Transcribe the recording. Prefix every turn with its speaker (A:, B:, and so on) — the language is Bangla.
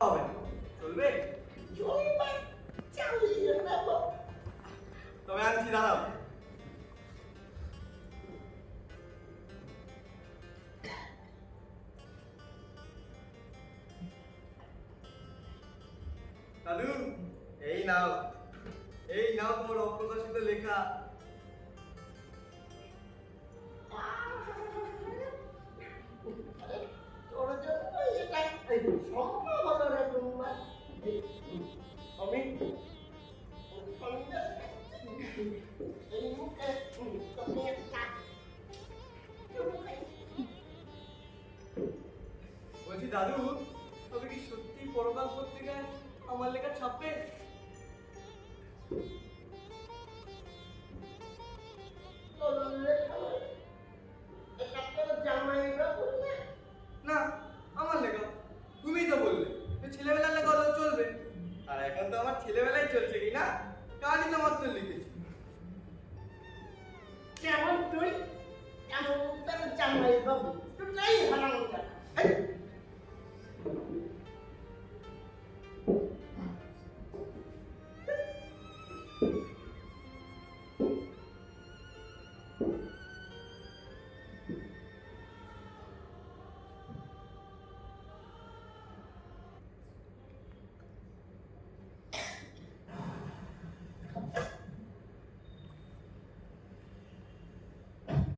A: হবে। চলবে?
B: চলবে চালিয়ে নেব।
A: তবে আনছি দাঁড়াও। দাদু এই নাও। এই নাও তোমার অপ্রকাশিত লেখা।
B: তোর জন্য এটা। সম্ভব
A: বলছি, দাদু, তবে কি সত্যি পরকাল পত্রিকায় আমার লেখা ছাপবে?
B: লেখা
A: না, আমার লেখা। তুমিই তো বললে ছেলেবেলার লেখা চলবে। আর এখন তো আমার ছেলেবেলাই চলছে কি না? কারণই তো tui Yang
B: tang chang mai bom Tu lai halang ya Thank you.